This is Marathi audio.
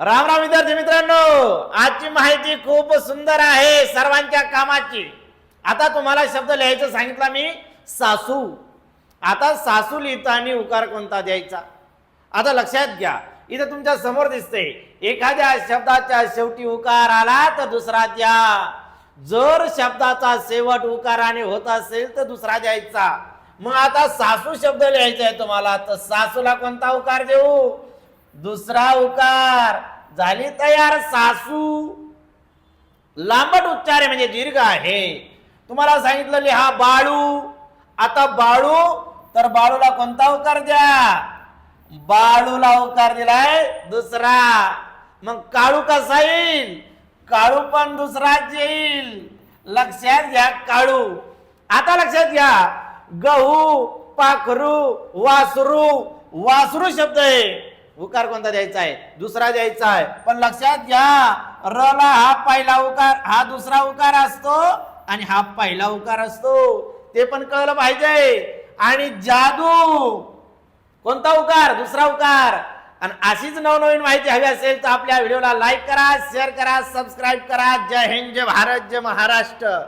राम राम विद्यार्थी मित्रांनो आजची माहिती खूप सुंदर आहे सर्वांच्या कामाची. आता तुम्हाला शब्द लिहायचं सांगितला मी सासू. आता सासू लिहिताना उकार कोणता द्यायचा? आता लक्षात घ्या इथं तुमच्यासमोर दिसते एखाद्या शब्दाच्या शेवटी उकार आला तर दुसरा द्या. जर शब्दाचा शेवट उकाराने होत असेल तर दुसरा द्यायचा. मग आता सासू शब्द लिहायचा आहे तुम्हाला तर सासूला कोणता उकार देऊ? दुसरा उकार. झाली तयार सासू. लांबट उच्चार आहे म्हणजे दीर्घ आहे. तुम्हाला सांगितलं लिहा बाळू. आता बाळू तर बाळूला कोणता उकार द्या? बाळूला उकार दिलाय दुसरा. मग काळू कसा येईल? काळू पण दुसराच येईल. लक्षात घ्या काळू. आता लक्षात घ्या. गहू पाखरू वासरू. वासरू शब्द आहे. उकार कोणता द्यायचा आहे? दुसरा द्यायचा आहे. पण लक्षात घ्या र ला हा पहिला उकार हा दुसरा उकार असतो आणि हा पहिला उकार असतो. ते पण कळलं पाहिजे. आणि जादू कोणता उकार? दुसरा उकार. आणि अशीच नवनवीन माहिती हवी असेल तर आपल्या व्हिडिओला लाईक करा शेअर करा सबस्क्राईब करा. जय हिंद जय भारत जय महाराष्ट्र.